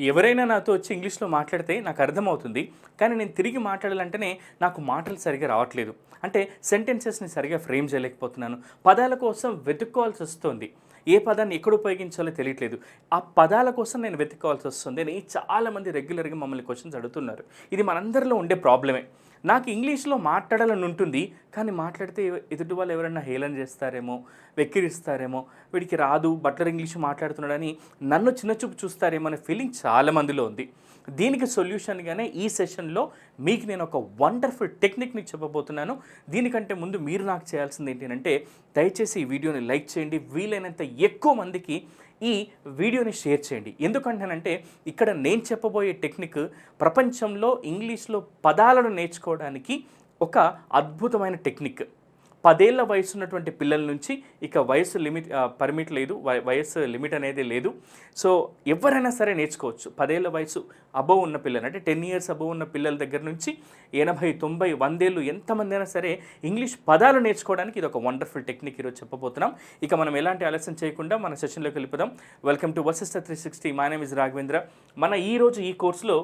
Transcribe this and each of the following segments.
ఎవరైనా నాతో వచ్చి ఇంగ్లీష్లో మాట్లాడితే నాకు అర్థమవుతుంది కానీ నేను తిరిగి మాట్లాడాలంటేనే నాకు మాటలు సరిగా రావట్లేదు. అంటే సెంటెన్సెస్ని సరిగా ఫ్రేమ్ చేయలేకపోతున్నాను. పదాల కోసం వెతుక్కోవాల్సి వస్తుంది. ఏ పదాన్ని ఎక్కడ ఉపయోగించాలో తెలియట్లేదు. ఆ పదాల కోసం నేను వెతుక్కోవాల్సి వస్తుంది అని చాలామంది రెగ్యులర్గా మమ్మల్ని క్వశ్చన్స్ అడుగుతున్నారు. ఇది మనందరిలో ఉండే ప్రాబ్లమే. నాకు ఇంగ్లీష్లో మాట్లాడాలని ఉంటుంది కానీ మాట్లాడితే ఎదుటి వాళ్ళు ఎవరైనా హేళన చేస్తారేమో వెక్కిరిస్తారేమో వీడికి రాదు బట్లర్ ఇంగ్లీష్ మాట్లాడుతున్నాడని నన్ను చిన్నచూపు చూస్తారేమో అనే ఫీలింగ్ చాలా మందిలో ఉంది. దీనికి సొల్యూషన్గానే ఈ సెషన్లో మీకు నేను ఒక వండర్ఫుల్ టెక్నిక్ని చెప్పబోతున్నాను. దీనికంటే ముందు మీరు నాకు చేయాల్సింది ఏంటి అంటే దయచేసి ఈ వీడియోని లైక్ చేయండి. వీలైనంత ఎక్కువ మందికి ఈ వీడియోని షేర్ చేయండి. ఎందుకంటానంటే ఇక్కడ నేను చెప్పబోయే టెక్నిక్ ప్రపంచంలో ఇంగ్లీష్లో పదాలను నేర్చుకోవడానికి ఒక అద్భుతమైన టెక్నిక్. పదేళ్ళ వయసు ఉన్నటువంటి పిల్లల నుంచి ఇక వయసు లిమిట్ పర్మిట్ లేదు వయసు లిమిట్ అనేది లేదు. సో ఎవరైనా సరే నేర్చుకోవచ్చు. పదేళ్ళ వయసు అబవ్ ఉన్న పిల్లలు అంటే టెన్ ఇయర్స్ అబవ్ ఉన్న పిల్లల దగ్గర నుంచి ఎనభై తొంభై వందేళ్ళు ఎంతమంది అయినా సరే ఇంగ్లీష్ పదాలు నేర్చుకోవడానికి ఇది ఒక వండర్ఫుల్ టెక్నిక్ ఈరోజు చెప్పబోతున్నాం. ఇక మనం ఎలాంటి ఆలస్యం చేయకుండా మన సెషన్లోకి వెళ్ళిపోదాం. Welcome to Vasista three sixty. My name is Raghavendra. మన ఈరోజు ఈ కోర్సులో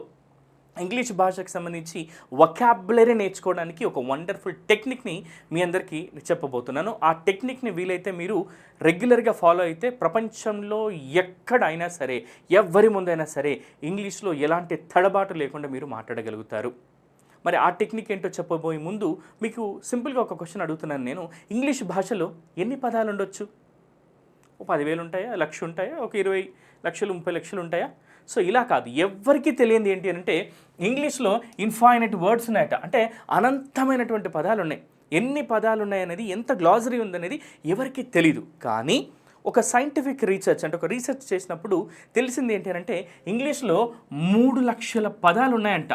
ఇంగ్లీష్ భాషకు సంబంధించి వొకాబులరీ నేర్చుకోవడానికి ఒక వండర్ఫుల్ టెక్నిక్ని మీ అందరికీ చెప్పబోతున్నాను. ఆ టెక్నిక్ని వీలైతే మీరు రెగ్యులర్గా ఫాలో అయితే ప్రపంచంలో ఎక్కడైనా సరే ఎవరి ముందైనా సరే ఇంగ్లీష్లో ఎలాంటి తడబాటు లేకుండా మీరు మాట్లాడగలుగుతారు. మరి ఆ టెక్నిక్ ఏంటో చెప్పబోయే ముందు మీకు సింపుల్గా ఒక క్వశ్చన్ అడుగుతున్నాను నేను. ఇంగ్లీష్ భాషలో ఎన్ని పదాలు ఉండొచ్చు? ఓ పదివేలు ఉంటాయా? లక్ష ఉంటాయా? ఒక ఇరవై లక్షలు ముప్పై లక్షలు ఉంటాయా? సో ఇలా కాదు. ఎవ్వరికీ తెలియంది ఏంటి అంటే ఇంగ్లీష్లో ఇన్ఫైనైట్ వర్డ్స్ ఉన్నాయట అంటే. అనంతమైనటువంటి పదాలు ఉన్నాయి ఎన్ని పదాలు ఉన్నాయనేది ఎంత గ్లాజరీ ఉందనేది ఎవరికీ తెలీదు. కానీ ఒక సైంటిఫిక్ రీసెర్చ్ అంటే ఒక రీసెర్చ్ చేసినప్పుడు తెలిసింది ఏంటి అంటే ఇంగ్లీష్లో మూడు లక్షల పదాలు ఉన్నాయంట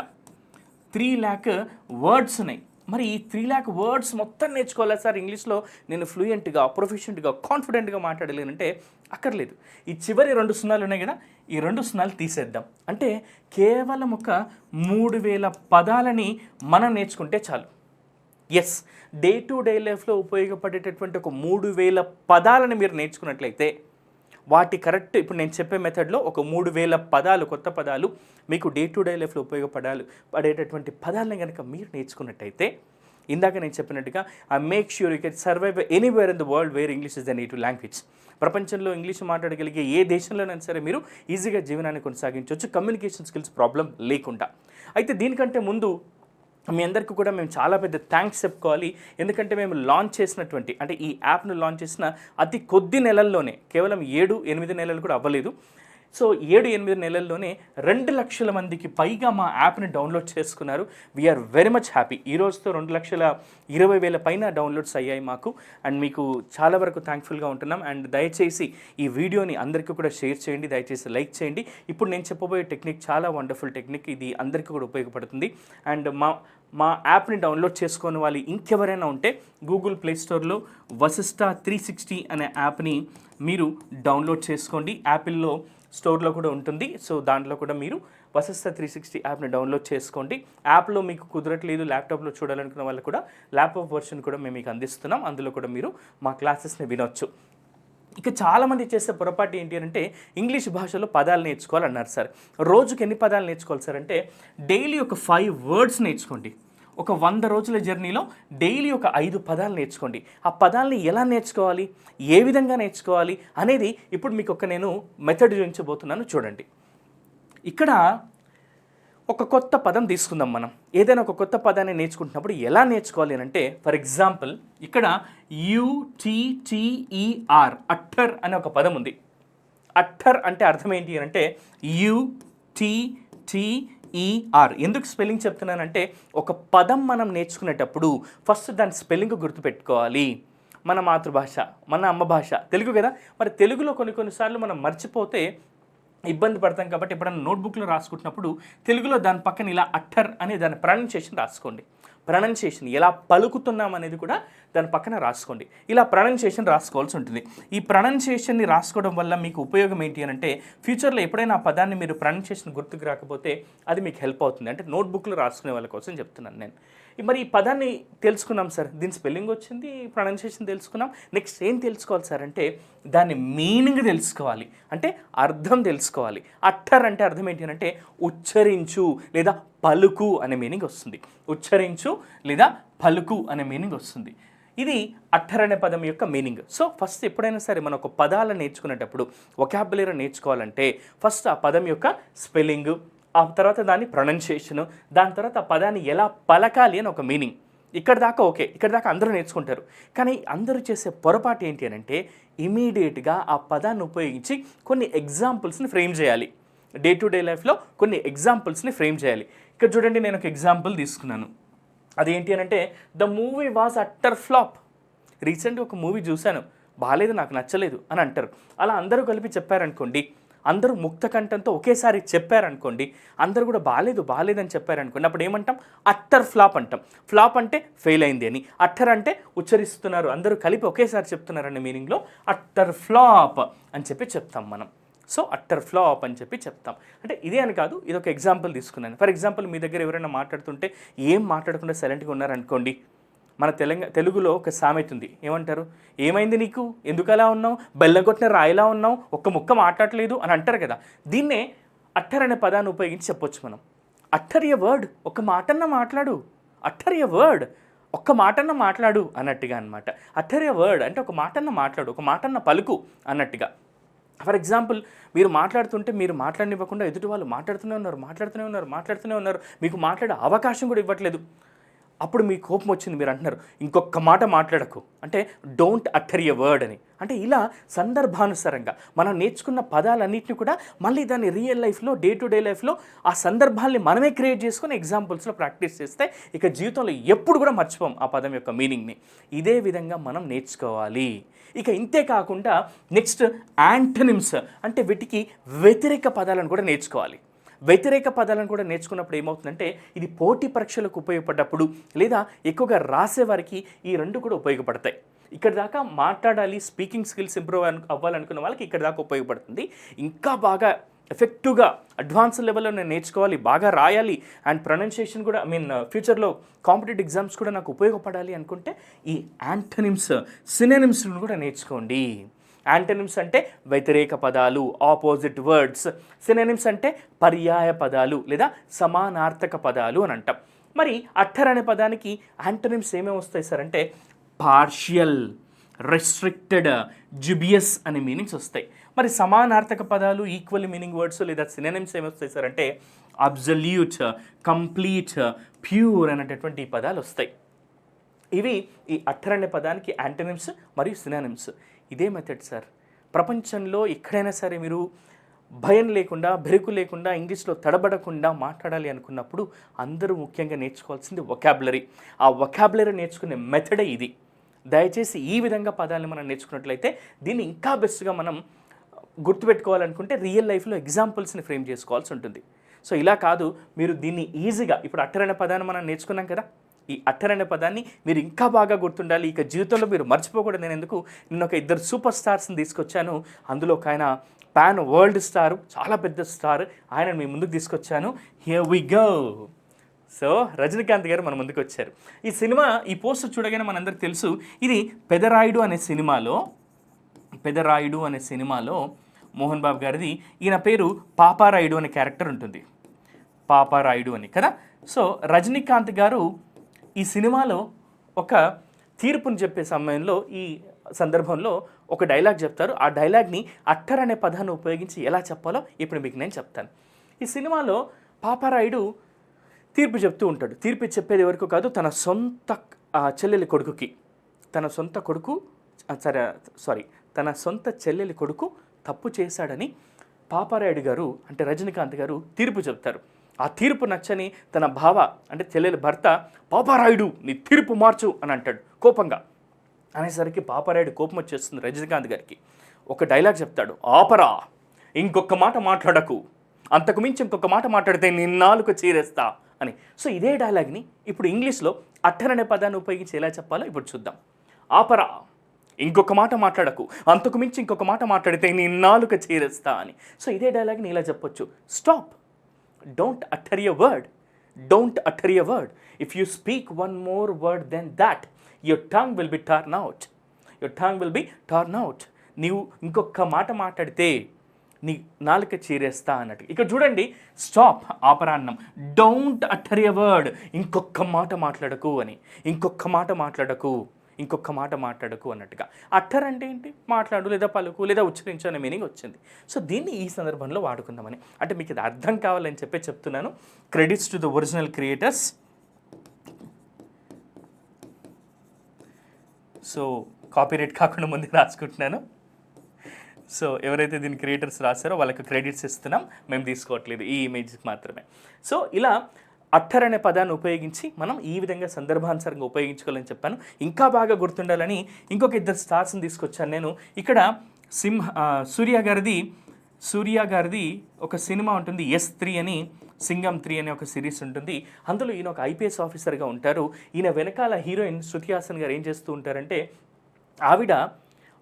త్రీ ల్యాక్ వర్డ్స్ ఉన్నాయి. మరి ఈ త్రీ ల్యాక్ వర్డ్స్ మొత్తం నేర్చుకోవాలా సార్? ఇంగ్లీష్లో నేను ఫ్లూయెంట్గా ప్రొఫెషనెంట్గా కాన్ఫిడెంట్గా మాట్లాడలేనంటే అక్కర్లేదు. ఈ చివరి రెండు సున్నాలు ఉన్నాయి కదా ఈ రెండు సున్నాలు తీసేద్దాం. అంటే కేవలం ఒక మూడు వేల పదాలని మనం నేర్చుకుంటే చాలు. ఎస్ డే టు డే లైఫ్లో ఉపయోగపడేటటువంటి ఒక మూడు వేల పదాలను మీరు నేర్చుకున్నట్లయితే వాటి కరెక్ట్ ఇప్పుడు నేను చెప్పే మెథడ్లో ఒక మూడు వేల పదాలు కొత్త పదాలు మీకు డే టు డే లైఫ్లో ఉపయోగపడాలి పడేటటువంటి పదాలను కనుక మీరు నేర్చుకున్నట్టయితే ఇందాక నేను చెప్పినట్టుగా I make sure you can survive anywhere in the world where English is the native language ప్రపంచంలో ఇంగ్లీష్ మాట్లాడగలిగే ఏ దేశంలోనైనా సరే మీరు ఈజీగా జీవనాన్ని కొనసాగించవచ్చు. కమ్యూనికేషన్ స్కిల్స్ ప్రాబ్లం లేకుండా. అయితే దీనికంటే ముందు మీ అందరికీ కూడా మేము చాలా పెద్ద థ్యాంక్స్ చెప్పుకోవాలి. ఎందుకంటే మేము లాంచ్ చేసినటువంటి అంటే ఈ యాప్ను లాంచ్ చేసిన అతి కొద్ది నెలల్లోనే కేవలం ఏడు ఎనిమిది నెలలు కూడా అవ్వలేదు. సో ఏడు ఎనిమిది నెలల్లోనే రెండు లక్షల మందికి పైగా మా యాప్ని డౌన్లోడ్ చేసుకున్నారు. వీఆర్ వెరీ మచ్ హ్యాపీ ఈ రోజుతో రెండు లక్షల ఇరవై వేల పైన డౌన్లోడ్స్ అయ్యాయి మాకు. అండ్ మీకు చాలా వరకు థ్యాంక్ఫుల్గా ఉంటున్నాం. అండ్ దయచేసి ఈ వీడియోని అందరికీ కూడా షేర్ చేయండి. దయచేసి లైక్ చేయండి. ఇప్పుడు నేను చెప్పబోయే టెక్నిక్ చాలా వండర్ఫుల్ టెక్నిక్ ఇది అందరికీ కూడా ఉపయోగపడుతుంది. అండ్ మా మా యాప్ని డౌన్లోడ్ చేసుకునే వాళ్ళు ఇంకెవరైనా ఉంటే గూగుల్ ప్లే స్టోర్లో వసిస్టా త్రీ సిక్స్టీ అనే యాప్ని మీరు డౌన్లోడ్ చేసుకోండి. యాపిల్లో స్టోర్లో కూడా ఉంటుంది. సో దాంట్లో కూడా మీరు వసస్త త్రీ సిక్స్టీ యాప్ని డౌన్లోడ్ చేసుకోండి. యాప్లో మీకు కుదరట్లేదు ల్యాప్టాప్లో చూడాలనుకున్న వాళ్ళు కూడా ల్యాప్టాప్ వర్షన్ కూడా మేము మీకు అందిస్తున్నాం. అందులో కూడా మీరు మా క్లాసెస్ని వినొచ్చు. ఇక చాలామంది చేసే పొరపాటు ఏంటి అంటే ఇంగ్లీష్ భాషలో పదాలు నేర్చుకోవాలన్నారు సార్. రోజుకి ఎన్ని పదాలు నేర్చుకోవాలి సార్ అంటే డైలీ ఒక ఫైవ్ వర్డ్స్ నేర్చుకోండి. ఒక వంద రోజుల జర్నీలో డైలీ ఒక ఐదు పదాలు నేర్చుకోండి. ఆ పదాలని ఎలా నేర్చుకోవాలి? ఏ విధంగా నేర్చుకోవాలి? అనేది ఇప్పుడు మీకు ఒక నేను మెథడ్ చూపించబోతున్నాను చూడండి. ఇక్కడ ఒక కొత్త పదం తీసుకుందాం మనం. ఏదైనా ఒక కొత్త పదాన్ని నేర్చుకుంటున్నప్పుడు ఎలా నేర్చుకోవాలి అని అంటే ఫర్ ఎగ్జాంపుల్ ఇక్కడ యుటిటిఈఆర్ అట్టర్ అనే ఒక పదం ఉంది. అట్టర్ అంటే అర్థం ఏంటి అని అంటే యుటిటిఈఆర్ ఎందుకు స్పెల్లింగ్ చెప్తున్నానంటే ఒక పదం మనం నేర్చుకునేటప్పుడు ఫస్ట్ దాని స్పెల్లింగ్ గుర్తుపెట్టుకోవాలి. మన మాతృభాష మన అమ్మ భాష తెలుగు కదా? మరి తెలుగులో కొన్ని కొన్నిసార్లు మనం మర్చిపోతే ఇబ్బంది పడతాం కాబట్టి ఎప్పుడైనా నోట్బుక్లో రాసుకుంటున్నప్పుడు తెలుగులో దాని పక్కన ఇలా అట్టర్ అనే దాని ప్రొనౌన్సియేషన్ రాసుకోండి. ప్రొనౌన్సియేషన్ ఎలా పలుకుతున్నాం అనేది కూడా దాని పక్కన రాసుకోండి. ఇలా ప్రొనౌన్సియేషన్ రాసుకోవాల్సి ఉంటుంది. ఈ ప్రొనౌన్సియేషన్ని రాసుకోవడం వల్ల మీకు ఉపయోగం ఏంటి అని అంటే ఫ్యూచర్లో ఎప్పుడైనా ఆ పదాన్ని మీరు ప్రొనౌన్సియేషన్ గుర్తుకు రాకపోతే అది మీకు హెల్ప్ అవుతుంది. అంటే నోట్బుక్లో రాసుకునే వాళ్ళ కోసం చెప్తున్నాను నేను. మరి ఈ పదాన్ని తెలుసుకున్నాం సార్. దీని స్పెల్లింగ్ వచ్చింది ప్రొనౌన్సియేషన్ తెలుసుకున్నాం. నెక్స్ట్ ఏం తెలుసుకోవాలి సార్ అంటే దాని మీనింగ్ తెలుసుకోవాలి. అంటే అర్థం తెలుసుకోవాలి. అట్టర్ అంటే అర్థం ఏంటి అంటే ఉచ్చరించు లేదా పలుకు అనే మీనింగ్ వస్తుంది. ఉచ్చరించు లేదా పలుకు అనే మీనింగ్ వస్తుంది. ఇది అట్టర్ అనే పదం యొక్క మీనింగ్. సో ఫస్ట్ ఎప్పుడైనా సరే మనం ఒక పదాలను నేర్చుకునేటప్పుడు ఒకాబులరీ నేర్చుకోవాలంటే ఫస్ట్ ఆ పదం యొక్క స్పెల్లింగ్ ఆ తర్వాత దాని ప్రొనౌన్సియేషను దాని తర్వాత ఆ పదాన్ని ఎలా పలకాలి అని ఒక మీనింగ్ ఇక్కడ దాకా ఓకే ఇక్కడ దాకా అందరూ నేర్చుకుంటారు. కానీ అందరూ చేసే పొరపాటు ఏంటి అని అంటే ఇమీడియట్గా ఆ పదాన్ని ఉపయోగించి కొన్ని ఎగ్జాంపుల్స్ని ఫ్రేమ్ చేయాలి. డే టు డే లైఫ్లో కొన్ని ఎగ్జాంపుల్స్ని ఫ్రేమ్ చేయాలి. ఇక్కడ చూడండి నేను ఒక ఎగ్జాంపుల్ తీసుకున్నాను. అదేంటి అని అంటే the movie was utter flop రీసెంట్గా ఒక మూవీ చూశాను. బాగాలేదు నాకు నచ్చలేదు అని అంటారు. అలా అందరూ కలిపి చెప్పారనుకోండి అందరూ ముక్త కంఠంతో ఒకేసారి చెప్పారనుకోండి అందరూ కూడా బాగాలేదు బాగాలేదని చెప్పారనుకోండి అప్పుడు ఏమంటాం? అట్టర్ ఫ్లాప్ అంటాం. ఫ్లాప్ అంటే ఫెయిల్ అయింది అని. అట్టర్ అంటే ఉచ్చరిస్తున్నారు అందరూ కలిపి ఒకేసారి చెప్తున్నారనే మీనింగ్లో అట్టర్ ఫ్లాప్ అని చెప్పి చెప్తాం మనం. సో అట్టర్ ఫ్లాప్ అని చెప్పి చెప్తాం. అంటే ఇదే అని కాదు ఇది ఒక ఎగ్జాంపుల్ తీసుకున్నాను. ఫర్ ఎగ్జాంపుల్ మీ దగ్గర ఎవరైనా మాట్లాడుతుంటే ఏం మాట్లాడకుండా సైలెంట్గా ఉన్నారనుకోండి మన తెలంగాణ తెలుగులో ఒక సామెత ఉంది. ఏమంటారు? ఏమైంది నీకు? ఎందుకు అలా ఉన్నావు? బెల్లం కొట్టిన రాయిలా ఉన్నావు? ఒక్క ముక్క మాట్లాడలేదు? అని అంటారు కదా. దీన్నే అట్టర్ అనే పదాన్ని ఉపయోగించి చెప్పొచ్చు మనం. అట్టర్ వర్డ్ ఒక మాటన్న మాట్లాడు. అట్టర్ ఎ వర్డ్ ఒక్క మాటన్న మాట్లాడు అన్నట్టుగా అనమాట అట్టర్ వర్డ్ అంటే ఒక మాటన్న మాట్లాడు ఒక మాటన్న పలుకు అన్నట్టుగా. ఫర్ ఎగ్జాంపుల్ మీరు మాట్లాడుతుంటే మీరు మాట్లాడనివ్వకుండా ఎదుటి వాళ్ళు మాట్లాడుతూనే ఉన్నారు మాట్లాడుతూనే ఉన్నారు మాట్లాడుతూనే ఉన్నారు. మీకు మాట్లాడే అవకాశం కూడా ఇవ్వట్లేదు. అప్పుడు మీ కోపం వచ్చింది మీరు అంటున్నారు ఇంకొక మాట మాట్లాడకు. అంటే డోంట్ అట్టర్ ఎ వర్డ్ అని. అంటే ఇలా సందర్భానుసారంగా మనం నేర్చుకున్న పదాలన్నింటినీ కూడా మళ్ళీ దాన్ని రియల్ లైఫ్లో డే టు డే లైఫ్లో ఆ సందర్భాల్ని మనమే క్రియేట్ చేసుకొని ఎగ్జాంపుల్స్లో ప్రాక్టీస్ చేస్తే ఇక జీవితంలో ఎప్పుడు కూడా మర్చిపోం ఆ పదం యొక్క మీనింగ్ని ఇదే విధంగా మనం నేర్చుకోవాలి. ఇక ఇంతే కాకుండా నెక్స్ట్ యాంటనిమ్స్ అంటే వీటికి వ్యతిరేక పదాలను కూడా నేర్చుకోవాలి. వ్యతిరేక పదాలను కూడా నేర్చుకున్నప్పుడు ఏమవుతుందంటే ఇది పోటీ పరీక్షలకు ఉపయోగపడ్డప్పుడు లేదా ఎక్కువగా రాసేవారికి ఈ రెండు కూడా ఉపయోగపడతాయి. ఇక్కడ దాకా మాట్లాడాలి స్పీకింగ్ స్కిల్స్ ఇంప్రూవ్ అవ్వాలనుకున్న వాళ్ళకి ఇక్కడ దాకా ఉపయోగపడుతుంది. ఇంకా బాగా ఎఫెక్టివ్గా అడ్వాన్స్ లెవెల్లో నేను నేర్చుకోవాలి బాగా రాయాలి అండ్ ప్రొనౌన్సియేషన్ కూడా ఐ మీన్ ఫ్యూచర్లో కాంపిటేటివ్ ఎగ్జామ్స్ కూడా నాకు ఉపయోగపడాలి అనుకుంటే ఈ యాంటనిమ్స్ సిననిమ్స్ను కూడా నేర్చుకోండి. యాంటనిమ్స్ అంటే వ్యతిరేక పదాలు ఆపోజిట్ వర్డ్స్ సిననిమ్స్ అంటే పర్యాయ పదాలు లేదా సమానార్థక పదాలు అని అంటాం. మరి అట్టర్ అనే పదానికి యాంటనిమ్స్ ఏమేమి వస్తాయి సార్ అంటే పార్షియల్ రెస్ట్రిక్టెడ్ జుబియస్ అనే మీనింగ్స్ వస్తాయి. మరి సమానార్థక పదాలు ఈక్వల్ మీనింగ్ వర్డ్స్ లేదా సిననిమ్స్ ఏమి వస్తాయి సార్ అంటే అబ్జల్యూట్ కంప్లీట్ ప్యూర్ అనేటటువంటి ఈ పదాలు వస్తాయి. ఇవి ఈ అట్టర్ అనే పదానికి యాంటనిమ్స్ మరియు సినానిమ్స్ ఇదే మెథడ్ సార్ ప్రపంచంలో ఎక్కడైనా సరే మీరు భయం లేకుండా బెరుకు లేకుండా ఇంగ్లీష్లో తడబడకుండా మాట్లాడాలి అనుకున్నప్పుడు అందరూ ముఖ్యంగా నేర్చుకోవాల్సింది వొకాబులరీ ఆ వొకాబులరీ నేర్చుకునే మెథడే ఇది. దయచేసి ఈ విధంగా పదాలను మనం నేర్చుకున్నట్లయితే దీన్ని ఇంకా బెస్ట్గా మనం గుర్తుపెట్టుకోవాలనుకుంటే రియల్ లైఫ్లో ఎగ్జాంపుల్స్ని ఫ్రేమ్ చేసుకోవాల్సి ఉంటుంది. సో ఇలా కాదు మీరు దీన్ని ఈజీగా ఇప్పుడు అట్టరైన పదాన్ని మనం నేర్చుకున్నాం కదా? ఈ అట్టర్ అనే పదాన్ని మీరు ఇంకా బాగా గుర్తుండాలి. ఇక జీవితంలో మీరు మర్చిపోకూడదు. నేను ఎందుకు నేను ఒక ఇద్దరు సూపర్ స్టార్స్ని తీసుకొచ్చాను. అందులో ఒక ఆయన పాన్ వరల్డ్ స్టార్ చాలా పెద్ద స్టార్ ఆయన మీ ముందుకు తీసుకొచ్చాను. Here we go so Rajinikanth గారు మన ముందుకు వచ్చారు. ఈ సినిమా ఈ పోస్టర్ చూడగానే మనందరికి తెలుసు ఇది పెదరాయుడు అనే సినిమాలో పెదరాయుడు అనే సినిమాలో మోహన్ బాబు గారిది ఈయన పేరు పాపారాయుడు అనే క్యారెక్టర్ ఉంటుంది. పాపారాయుడు అని కదా? సో రజనీకాంత్ గారు ఈ సినిమాలో ఒక తీర్పుని చెప్పే సమయంలో ఈ సందర్భంలో ఒక డైలాగ్ చెప్తారు. ఆ డైలాగ్ని అట్టర్ అనే పదాన్ని ఉపయోగించి ఎలా చెప్పాలో ఇప్పుడు మీకు నేను చెప్తాను. ఈ సినిమాలో పాపారాయుడు తీర్పు చెప్తూ ఉంటాడు. తీర్పు చెప్పేది వరకు కాదు తన సొంత ఆ, చెల్లెలి కొడుకుకి. తన సొంత కొడుకు సరే సారీ తన సొంత చెల్లెలి కొడుకు తప్పు చేశాడని పాపారాయుడు గారు అంటే రజనీకాంత్ గారు తీర్పు చెప్తారు. ఆ తీర్పు నచ్చని తన భావ అంటే చెల్లెలి భర్త పాపారాయుడు నీ తీర్పు మార్చు అని అంటాడు కోపంగా. అనేసరికి పాపారాయుడు కోపం వచ్చేస్తుంది రజనీకాంత్ గారికి. ఒక డైలాగ్ చెప్తాడు ఆపరా ఇంకొక మాట మాట్లాడకు. అంతకు మించి ఇంకొక మాట మాట్లాడితే నిన్నాలుకు చీరేస్తా అని. సో ఇదే డైలాగ్ని ఇప్పుడు ఇంగ్లీష్లో అట్టర్ అనే పదాన్ని ఉపయోగించి ఎలా చెప్పాలో ఇప్పుడు చూద్దాం. ఆపరా ఇంకొక మాట మాట్లాడకు. అంతకు మించి ఇంకొక మాట మాట్లాడితే నీ నాలుక చీరేస్తా అని. సో ఇదే డైలాగ్ని ఇలా చెప్పొచ్చు. Stop don't utter your word don't utter a word if you speak one more word then that your tongue will be turn out your tongue will be turn out నీవు ఇంకొక మాట మాట్లాడితే నీ నాలుక చీరేస్తా అన్నట్టు. ఇక చూడండి స్టాప్ ఆపరాన్నం. డోంట్ అటర్ ఎ వర్డ్ ఇంకొక మాట మాట్లాడకు అని. ఇంకొక మాట మాట్లాడకు. ఇంకొక మాట మాట్లాడకు అన్నట్టుగా. అట్టర్ అంటే ఏంటి? మాట్లాడు లేదా పలుకు లేదా ఉచ్చరించు అనే మీనింగ్ వచ్చింది. సో దీన్ని ఈ సందర్భంలో వాడుకుందామని. అంటే మీకు ఇది అర్థం కావాలని చెప్పి చెప్తున్నాను. Credits to the original creators so copyright కాకుండా ముందే రాసుకుంటున్నాను. సో ఎవరైతే దీని క్రియేటర్స్ రాశారో వాళ్ళకి క్రెడిట్స్ ఇస్తున్నాం. మేము తీసుకోవట్లేదు. ఈ ఇమేజ్కి మాత్రమే. సో ఇలా అట్టర్ అనే పదాన్ని ఉపయోగించి మనం ఈ విధంగా సందర్భానుసారంగా ఉపయోగించుకోవాలని చెప్పాను. ఇంకా బాగా గుర్తుండాలని ఇంకొక ఇద్దరు స్టార్స్ని తీసుకొచ్చాను నేను. ఇక్కడ సింహ సూర్య గారిది సూర్య గారిది ఒక సినిమా ఉంటుంది ఎస్ త్రీ అని సింగం త్రీ అనే ఒక సిరీస్ ఉంటుంది. అందులో ఈయన ఒక ఐపీఎస్ ఆఫీసర్గా ఉంటారు. ఈయన వెనకాల హీరోయిన్ శృతి హాసన్ గారు ఏం చేస్తూ ఉంటారంటే ఆవిడ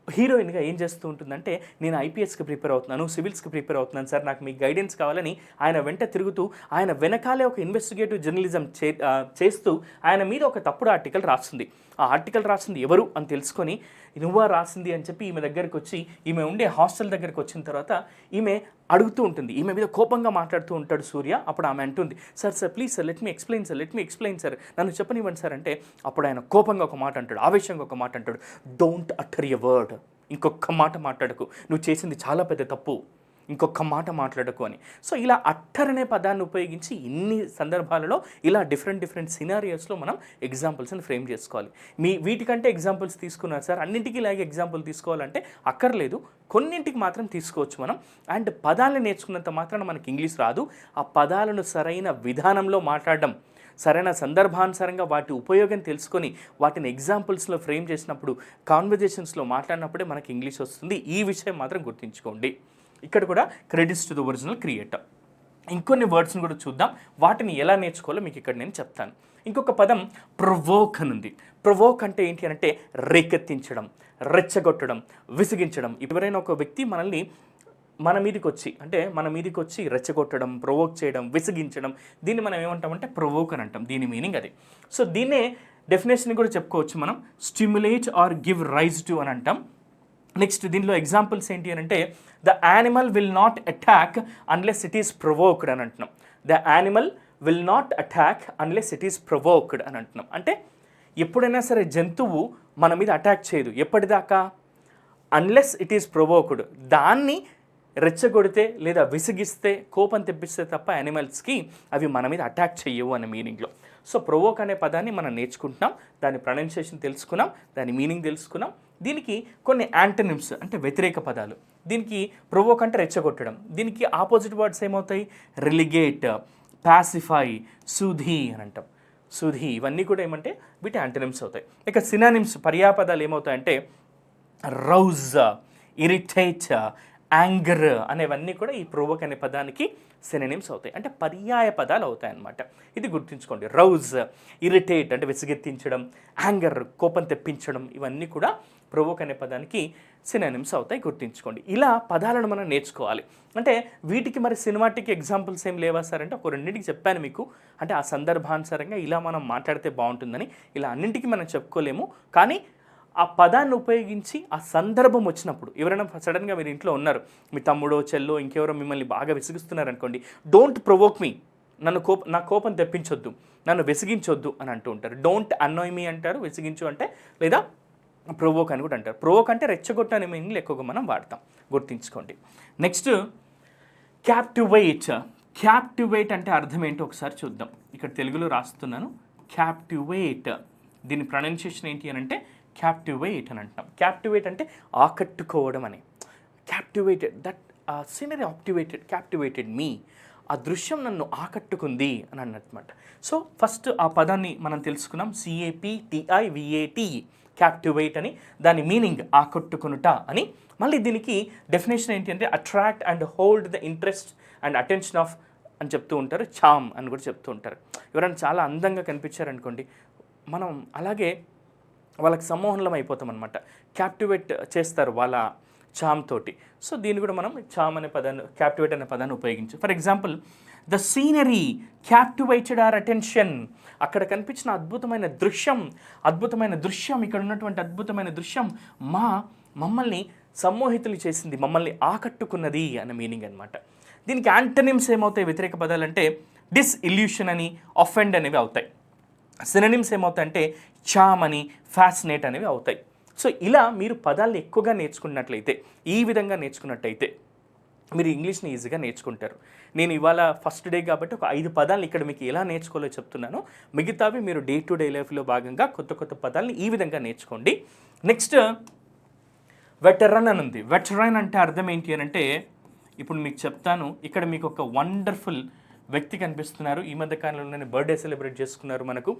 హీరోయిన్గా ఏం చేస్తూ ఉంటుందంటే నేను ఐపీఎస్కి ప్రిపేర్ అవుతున్నాను సివిల్స్కి ప్రిపేర్ అవుతున్నాను సార్ నాకు మీ గైడెన్స్ కావాలని ఆయన వెంట తిరుగుతూ ఆయన వెనకాలే ఒక ఇన్వెస్టిగేటివ్ జర్నలిజం చే చేస్తూ ఆయన మీద ఒక తప్పుడు ఆర్టికల్ రాస్తుంది. ఆ ఆర్టికల్ రాసింది ఎవరు అని తెలుసుకొని నువ్వా రాసింది అని చెప్పి ఈమె దగ్గరికి వచ్చి ఈమె ఉండే హాస్టల్ దగ్గరికి వచ్చిన తర్వాత ఈమె అడుగుతూ ఉంటుంది. ఈమె మీద కోపంగా మాట్లాడుతూ ఉంటాడు సూర్య. అప్పుడు ఆమె అంటుంది sir sir please sir let me explain sir let me explain sir. నన్ను చెప్పనివ్వండి సార్ అంటే అప్పుడు ఆయన కోపంగా ఒక మాట అంటాడు ఆవేశంగా ఒక మాట అంటాడు డోంట్ అటర్ ఎ వర్డ్ ఇంకొక మాట మాట్లాడకు నువ్వు చేసింది చాలా పెద్ద తప్పు. ఇంకొక మాట మాట్లాడకు అని. సో ఇలా అట్టర్ అనే పదాన్ని ఉపయోగించి ఇన్ని సందర్భాలలో ఇలా డిఫరెంట్ డిఫరెంట్ సినారియోస్లో మనం ఎగ్జాంపుల్స్ని ఫ్రేమ్ చేసుకోవాలి. మీ వీటికంటే ఎగ్జాంపుల్స్ తీసుకున్నారు సార్. అన్నింటికీ ఇలాగే ఎగ్జాంపుల్ తీసుకోవాలంటే అక్కర్లేదు. కొన్నింటికి మాత్రం తీసుకోవచ్చు మనం. అండ్ పదాలను నేర్చుకున్నంత మాత్రాన మనకి ఇంగ్లీష్ రాదు. ఆ పదాలను సరైన విధానంలో మాట్లాడడం సరైన సందర్భానుసారంగా వాటి ఉపయోగం తెలుసుకొని వాటిని ఎగ్జాంపుల్స్లో ఫ్రేమ్ చేసినప్పుడు కాన్వర్జేషన్స్లో మాట్లాడినప్పుడే మనకి ఇంగ్లీష్ వస్తుంది. ఈ విషయం మాత్రం గుర్తుంచుకోండి. ఇక్కడ కూడా credits to the original creator ఇంకొన్ని వర్డ్స్ని కూడా చూద్దాం. వాటిని ఎలా నేర్చుకోవాలో మీకు ఇక్కడ నేను చెప్తాను. ఇంకొక పదం ప్రొవోక్ అని ఉంది. ప్రొవోక్ అంటే ఏంటి అంటే రేకెత్తించడం రెచ్చగొట్టడం విసిగించడం. ఎవరైనా ఒక వ్యక్తి మనల్ని మన మీదకి వచ్చి అంటే మన మీదకి వచ్చి రెచ్చగొట్టడం ప్రొవోక్ చేయడం విసిగించడం దీన్ని మనం ఏమంటామంటే ప్రొవోక్ అని అంటాం. దీని మీనింగ్ అది. సో దీన్నే డెఫినేషన్ కూడా చెప్పుకోవచ్చు మనం. Stimulate or give rise to అని అంటాం. నెక్స్ట్ దీనిలో ఎగ్జాంపుల్స్ ఏంటి అని అంటే the animal will not attack unless it is provoked అని అంటున్నాం. The animal will not attack unless it is provoked అని అంటున్నాం. అంటే ఎప్పుడైనా సరే జంతువు మన మీద అటాక్ చేయదు. ఎప్పటిదాకా? అన్లెస్ ఇట్ ఈస్ ప్రొవోక్డ్ దాన్ని రెచ్చగొడితే లేదా విసిగిస్తే కోపం తెప్పిస్తే తప్ప యానిమల్స్కి అవి మన మీద అటాక్ చేయవు అనే మీనింగ్లో సో ప్రొవోక్ అనే పదాన్ని మనం నేర్చుకుంటున్నాం. దాని ప్రొనౌన్సియేషన్ తెలుసుకున్నాం. దాని మీనింగ్ తెలుసుకున్నాం. దీనికి కొన్ని యాంటనిమ్స్ అంటే వ్యతిరేక పదాలు. దీనికి ప్రొవోక్ అంటే రెచ్చగొట్టడం. దీనికి ఆపోజిట్ వర్డ్స్ ఏమవుతాయి? రిలిగేట్ ప్యాసిఫై సుధీ అని అంటాం. సుధీ ఇవన్నీ కూడా ఏమంటే వీటి యాంటనిమ్స్ అవుతాయి. ఇక సినానిమ్స్ పర్యాపదాలు ఏమవుతాయంటే రౌజ్ ఇరిటేట్ యాంగర్ అనేవన్నీ కూడా ఈ ప్రోవోక్ అనే పదానికి సెననిమ్స్ అవుతాయి. అంటే పర్యాయ పదాలు అవుతాయి అన్నమాట ఇది గుర్తుంచుకోండి. రౌజ్ ఇరిటేట్ అంటే విసిగెత్తించడం యాంగర్ కోపం తెప్పించడం ఇవన్నీ కూడా ప్రోవోక్ అనే పదానికి సినానిమ్స్ అవుతాయి గుర్తుంచుకోండి. ఇలా పదాలను మనం నేర్చుకోవాలి. అంటే వీటికి మరి సినిమాటిక్ ఎగ్జాంపుల్స్ ఏం లేవా సార్? అంటే ఒక రెండింటికి చెప్పాను మీకు. అంటే ఆ సందర్భానుసారంగా ఇలా మనం మాట్లాడితే బాగుంటుందని ఇలా అన్నింటికి మనం చెప్పుకోలేము. కానీ ఆ పదాన్ని ఉపయోగించి ఆ సందర్భం వచ్చినప్పుడు ఎవరైనా సడన్గా మీరు ఇంట్లో ఉన్నారు మీ తమ్ముడో చెల్లో ఇంకెవరో మిమ్మల్ని బాగా విసిగిస్తున్నారు అనుకోండి డోంట్ ప్రొవోక్ మీ నన్ను కోప నా కోపం తెప్పించొద్దు. నన్ను విసిగించొద్దు అని అంటూ ఉంటారు. డోంట్ అన్నోయ్ మీ అంటారు. విసిగించు అంటే లేదా ప్రొవోక్ అని కూడా అంటారు. ప్రొవోక్ అంటే రెచ్చగొట్ట అనే మీనింగ్లో ఎక్కువగా మనం వాడతాం. గుర్తుంచుకోండి. నెక్స్ట్ క్యాప్టివేట్ క్యాప్టివేట్ అంటే అర్థం ఏంటో ఒకసారి చూద్దాం. ఇక్కడ తెలుగులో రాస్తున్నాను. క్యాప్టివేట్ దీని ప్రొనౌన్సియేషన్ ఏంటి అని అంటే క్యాప్టివేట్ అని అంటున్నాం. క్యాప్టివేట్ అంటే ఆకట్టుకోవడం అని. Captivated that scenery captivated captivated మీ ఆ దృశ్యం నన్ను ఆకట్టుకుంది అని అన్నమాట సో ఫస్ట్ ఆ పదాన్ని మనం తెలుసుకున్నాం. సిఏపి టిఐ విఏటి క్యాప్టివేట్ అని. దాని మీనింగ్ ఆకట్టుకునుట అని. మళ్ళీ దీనికి డెఫినేషన్ ఏంటి అంటే attract and hold the interest and attention of అని చెప్తూ ఉంటారు. చామ్ అని కూడా చెప్తూ ఉంటారు. ఎవరైనా చాలా అందంగా కనిపించారనుకోండి మనం అలాగే వాళ్ళకి సమ్మోహనం అయిపోతాం అనమాట క్యాప్టివేట్ చేస్తారు వాళ్ళ చామ్ తోటి. సో దీన్ని కూడా మనం చామ్ అనే పదాన్ని క్యాప్టివేట్ అనే పదాన్ని ఉపయోగించు. For example the scenery captivated our attention అక్కడ కనిపించిన అద్భుతమైన దృశ్యం అద్భుతమైన దృశ్యం ఇక్కడ ఉన్నటువంటి అద్భుతమైన దృశ్యం మా మమ్మల్ని సమ్మోహితులు చేసింది మమ్మల్ని ఆకట్టుకున్నది అనే మీనింగ్ అనమాట దీనికి యాంటనిమ్స్ ఏమవుతాయి వ్యతిరేక పదాలు అంటే డిస్ ఇల్యూషన్ అని అఫెండ్ అనేవి అవుతాయి. సిననిమ్స్ ఏమవుతాయంటే చామ్ అని ఫ్యాసినేట్ అనేవి అవుతాయి. సో ఇలా మీరు పదాలను ఎక్కువగా నేర్చుకున్నట్లయితే ఈ విధంగా నేర్చుకున్నట్టయితే మీరు ఇంగ్లీష్ని ఈజీగా నేర్చుకుంటారు. నేను ఇవాళ ఫస్ట్ డే కాబట్టి ఒక ఐదు పదాలు ఇక్కడ మీకు ఎలా నేర్చుకోవాలో చెప్తున్నాను. మిగతావి మీరు డే టు డే లైఫ్లో భాగంగా కొత్త కొత్త పదాలని ఈ విధంగా నేర్చుకోండి. నెక్స్ట్ వెటరన్ అని ఉంది. వెటరన్ అంటే అర్థం ఏంటి అని అంటే ఇప్పుడు మీకు చెప్తాను. ఇక్కడ మీకు ఒక వండర్ఫుల్ వ్యక్తి కనిపిస్తున్నారు. ఈ మధ్య కాలంలోనే బర్త్డే సెలబ్రేట్ చేసుకున్నారు మనకు.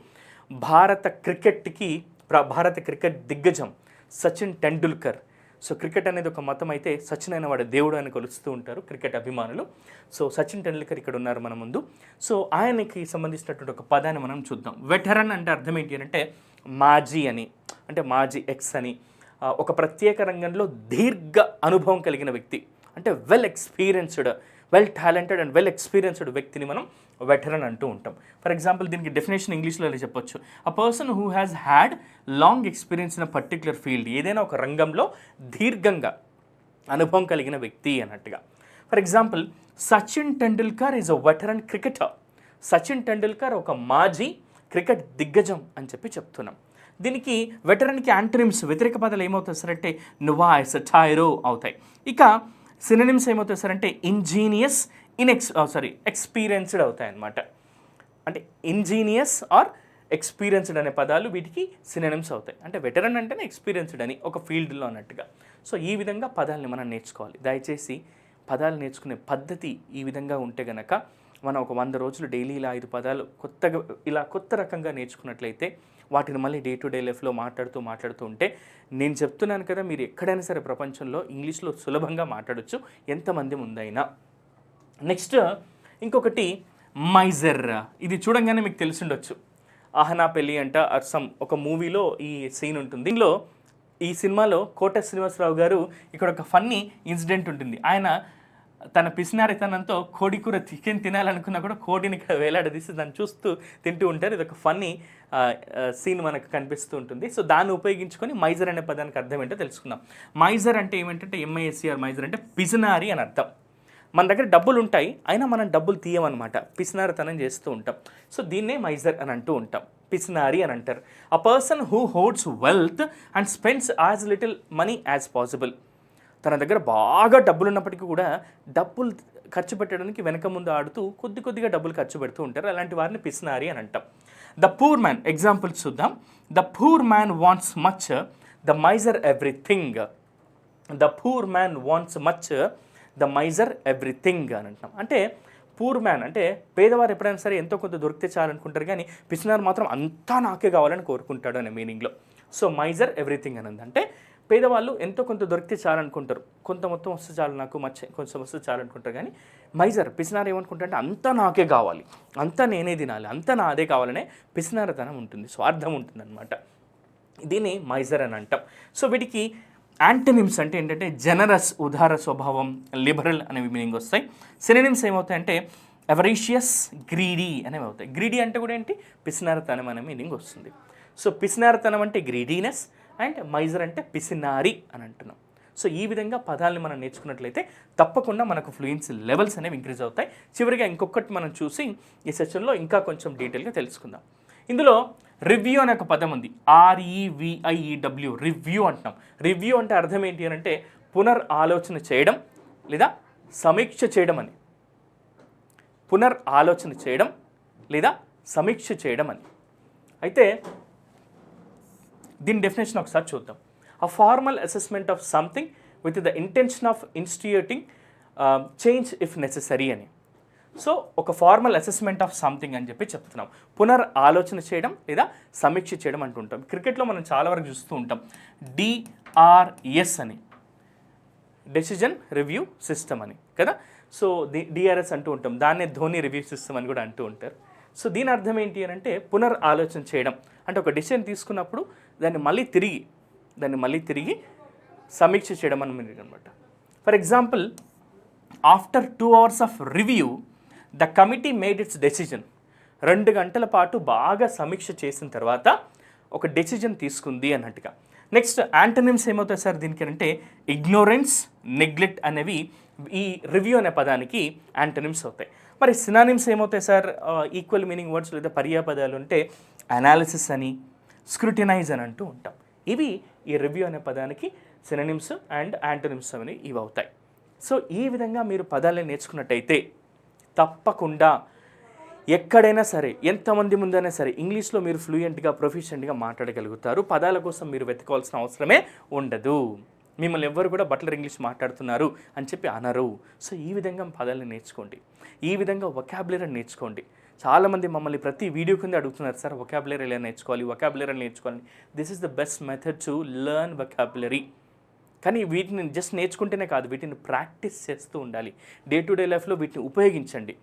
భారత క్రికెట్కి భారత క్రికెట్ దిగ్గజం సచిన్ టెండూల్కర్. సో క్రికెట్ అనేది ఒక మతం అయితే సచిన్ అయిన వాడు దేవుడు అని కొలుస్తూ ఉంటారు క్రికెట్ అభిమానులు. సో సచిన్ టెండూల్కర్ ఇక్కడ ఉన్నారు మన ముందు. సో ఆయనకి సంబంధించినటువంటి ఒక పదాన్ని మనం చూద్దాం. వెటరన్ అంటే అర్థం ఏంటి అంటే మాజీ అని అంటే మాజీ ఎక్స్ అని. ఒక ప్రత్యేక రంగంలో దీర్ఘ అనుభవం కలిగిన వ్యక్తి. అంటే well experienced well talented and well experienced వ్యక్తిని మనం వెటరన్ అంటూ ఉంటాం. ఫర్ ఎగ్జాంపుల్ దీనికి డెఫినేషన్ ఇంగ్లీష్లో చెప్పొచ్చు? A person who has had long experience in a particular field ఏదైనా ఒక రంగంలో దీర్ఘంగా అనుభవం కలిగిన వ్యక్తి అన్నట్టుగా. For example Sachin Tendulkar is a veteran cricketer Sachin Tendulkar ఒక మాజీ క్రికెట్ దిగ్గజం అని చెప్పి చెప్తున్నాం. దీనికి వెటరన్కి యాంట్రిమ్స్ వ్యతిరేక పదాలు ఏమవుతాయి? సరంటే అంటే టైరో అవుతాయి. ఇక సిననిమ్స్ ఏమవుతాయి సార్ అంటే ఇంజీనియస్ ఇన్ఎక్స్ సారీ ఎక్స్పీరియన్స్డ్ అవుతాయి అన్నమాట అంటే ఇంజీనియస్ ఆర్ ఎక్స్పీరియన్స్డ్ అనే పదాలు వీటికి సిననిమ్స్ అవుతాయి. అంటే వెటరన్ అంటేనే ఎక్స్పీరియన్స్డ్ అని ఒక ఫీల్డ్లో అన్నట్టుగా. సో ఈ విధంగా పదాలని మనం నేర్చుకోవాలి. దయచేసి పదాలు నేర్చుకునే పద్ధతి ఈ విధంగా ఉంటే గనక మనం ఒక వంద రోజులు డైలీ ఇలా ఐదు పదాలు కొత్తగా ఇలా కొత్త రకంగా నేర్చుకున్నట్లయితే వాటిని మళ్ళీ డే టు డే లైఫ్లో మాట్లాడుతూ మాట్లాడుతూ ఉంటే నేను చెప్తున్నాను కదా మీరు ఎక్కడైనా సరే ప్రపంచంలో ఇంగ్లీష్లో సులభంగా మాట్లాడొచ్చు ఎంతమంది ముందైనా. నెక్స్ట్ ఇంకొకటి మైజర్. ఇది చూడంగానే మీకు తెలిసిండొచ్చు. ఆహనా పెళ్ళి అంట అర్సం ఒక మూవీలో ఈ సీన్ ఉంటుంది. దీనిలో ఈ సినిమాలో కోట శ్రీనివాసరావు గారు ఇక్కడ ఒక ఫన్నీ ఇన్సిడెంట్ ఉంటుంది. ఆయన తన పిసినారితనంతో కోడి కూర చికెన్ తినాలనుకున్నా కూడా కోడిని వేలాడదీసి దాన్ని చూస్తూ తింటూ ఉంటారు. ఇది ఒక ఫన్నీ సీన్ మనకు కనిపిస్తూ ఉంటుంది. సో దాన్ని ఉపయోగించుకొని మైజర్ అనే పదానికి అర్థం ఏంటో తెలుసుకుందాం. మైజర్ అంటే ఏమిటంటే ఎంఐఎస్సిఆర్ మైజర్ అంటే పిసినారి అని అర్థం. మన దగ్గర డబ్బులు ఉంటాయి అయినా మనం డబ్బులు తీయమన్నమాట. పిసినారితనం చేస్తూ ఉంటాం. సో దీన్నే మైజర్ అని అంటూ ఉంటాం. పిసినారి అని అంటారు. A person who holds wealth and spends as little money as possible తన దగ్గర బాగా డబ్బులు ఉన్నప్పటికీ కూడా డబ్బులు ఖర్చు పెట్టడానికి వెనక ముందు ఆడుతూ కొద్ది కొద్దిగా డబ్బులు ఖర్చు పెడుతూ ఉంటారు. అలాంటి వారిని పిసినారి అని అంటాం. ద పూర్ మ్యాన్ ఎగ్జాంపుల్ చూద్దాం. The poor man wants much the miser everything the poor man wants much the miser everything అని అంటున్నాం అంటే పూర్ మ్యాన్ అంటే పేదవారు ఎప్పుడైనా సరే ఎంతో కొంత దొరికితే చాలనుకుంటారు కానీ పిసినారు మాత్రం అంతా నాకే కావాలని కోరుకుంటాడు అనే మీనింగ్లో సో మైజర్ ఎవ్రీథింగ్ అని అంటే పేదవాళ్ళు ఎంతో కొంత దొరికితే చాలనుకుంటారు. కొంత మొత్తం వస్తే చాలు నాకు మచ్చ కొంచెం వస్తే చాలనుకుంటారు. కానీ మైజర్ పిసినారు ఏమనుకుంటారంటే అంతా నాకే కావాలి. అంతా నేనే తినాలి. అంతా నాదే కావాలనే పిసినారతనం ఉంటుంది స్వార్థం ఉంటుంది అనమాట దీన్ని మైజర్ అని అంటాం. సో వీటికి యాంటనిమ్స్ అంటే ఏంటంటే జనరస్ ఉదార స్వభావం లిబరల్ అనేవి మీనింగ్ వస్తాయి. సినినిమ్స్ ఏమవుతాయంటే ఎవరీషియస్ గ్రీడీ అనేవి అవుతాయి. గ్రీడీ అంటే కూడా ఏంటి? పిసినారతనం అనే మీనింగ్ వస్తుంది. సో పిసినారతనం అంటే గ్రీడీనెస్ అండ్ మైజర్ అంటే పిసినారి అని అంటున్నాం. సో ఈ విధంగా పదాలను మనం నేర్చుకున్నట్లయితే తప్పకుండా మనకు ఫ్లూయెన్సీ లెవెల్స్ అనేవి ఇంక్రీజ్ అవుతాయి. చివరిగా ఇంకొకటి మనం చూసి ఈ సెషన్లో ఇంకా కొంచెం డీటెయిల్గా తెలుసుకుందాం. ఇందులో రివ్యూ అనే ఒక పదం ఉంది. ఆర్ఈవిఐఈడబ్ల్యూ రివ్యూ అంటున్నాం. రివ్యూ అంటే అర్థం ఏంటి అని అంటే పునర్ ఆలోచన చేయడం లేదా సమీక్ష చేయడం అని. పునర్ ఆలోచన చేయడం లేదా సమీక్ష చేయడం అని. అయితే దీని డెఫినేషన్ ఒకసారి చూద్దాం. A formal assessment of something with the intention of instituting change if necessary అని. సో ఒక ఫార్మల్ అసెస్మెంట్ ఆఫ్ సంథింగ్ అని చెప్పి చెప్తున్నాం. పునర్ ఆలోచన చేయడం లేదా సమీక్ష చేయడం అంటుంటాం. క్రికెట్లో మనం చాలా వరకు చూస్తూ ఉంటాం. డిఆర్ఎస్ అని. డెసిజన్ రివ్యూ సిస్టమ్ అని కదా? సో ది డిఆర్ఎస్ అంటూ ఉంటాం. దాన్నే ధోని రివ్యూ సిస్టమ్ అని కూడా అంటూ ఉంటారు. సో దీని అర్థం ఏంటి అని అంటే పునర్ ఆలోచన చేయడం. అంటే ఒక డెసిజన్ తీసుకున్నప్పుడు దాన్ని మళ్ళీ తిరిగి దాన్ని మళ్ళీ తిరిగి సమీక్ష చేయడం అని అనమాట for example after two hours of review the committee made its decision రెండు గంటల పాటు బాగా సమీక్ష చేసిన తర్వాత ఒక డెసిజన్ తీసుకుంది అన్నట్టుగా. నెక్స్ట్ యాంటనిమ్స్ ఏమవుతాయి సార్ దీనికి అంటే ఇగ్నోరెన్స్ నెగ్లెక్ట్ అనేవి ఈ రివ్యూ అనే పదానికి యాంటనిమ్స్ అవుతాయి. మరి సినానిమ్స్ ఏమవుతాయి సార్? ఈక్వల్ మీనింగ్ వర్డ్స్ లేదా పర్యాపదాలు అంటే అనాలిసిస్ అని స్క్రూటినైజ్ అని అంటూ ఉంటాం. ఇవి ఈ రివ్యూ అనే పదానికి సిననిమ్స్ అండ్ యాంటనిమ్స్ అని ఇవి అవుతాయి. సో ఈ విధంగా మీరు పదాలను నేర్చుకున్నట్టయితే తప్పకుండా ఎక్కడైనా సరే ఎంతమంది ముందైనా సరే ఇంగ్లీష్లో మీరు ఫ్లూయెంట్గా ప్రొఫిషియెంట్గా మాట్లాడగలుగుతారు. పదాల కోసం మీరు వెతుకోవాల్సిన అవసరమే ఉండదు. మిమ్మల్ని ఎవ్వరు కూడా బట్లర్ ఇంగ్లీష్ మాట్లాడుతున్నారు అని చెప్పి అనరు. సో ఈ విధంగా పదాలను నేర్చుకోండి. ఈ విధంగా వొకాబులరీ నేర్చుకోండి. చాలామంది మమ్మల్ని ప్రతి వీడియో కింద అడుగుతున్నారు సార్ వొకాబులరీ ఎలా నేర్చుకోవాలి? వొకాబులరీ నేర్చుకోవాలి? This is the best method to learn vocabulary కానీ వీటిని జస్ట్ నేర్చుకుంటేనే కాదు వీటిని ప్రాక్టీస్ చేస్తూ ఉండాలి. డే టు డే లైఫ్లో వీటిని ఉపయోగించండి.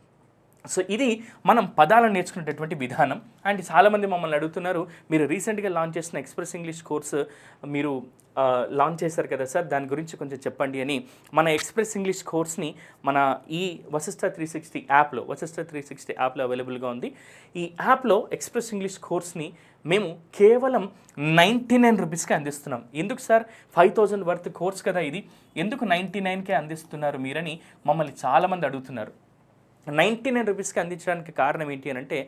సో ఇది మనం పదాలను నేర్చుకునేటటువంటి విధానం. అండ్ చాలామంది మమ్మల్ని అడుగుతున్నారు మీరు రీసెంట్గా లాంచ్ చేసిన ఎక్స్ప్రెస్ ఇంగ్లీష్ కోర్స్ మీరు లాంచ్ చేశారు కదా సార్ దాని గురించి కొంచెం చెప్పండి అని. మన ఎక్స్ప్రెస్ ఇంగ్లీష్ కోర్స్ని మన ఈ వశిష్ట త్రీ సిక్స్టీ యాప్లో వశిష్ట త్రీ సిక్స్టీ యాప్లో అవైలబుల్గా ఉంది. ఈ యాప్లో ఎక్స్ప్రెస్ ఇంగ్లీష్ కోర్స్ని మేము కేవలం నైంటీ నైన్ రూపీస్కి అందిస్తున్నాం. ఎందుకు sir? Five thousand worth course కదా ఇది. ఎందుకు నైంటీ నైన్కే అందిస్తున్నారు మీరని మమ్మల్ని చాలామంది అడుగుతున్నారు. నైంటీ నైన్ రూపీస్కి అందించడానికి కారణం ఏంటి అని అంటే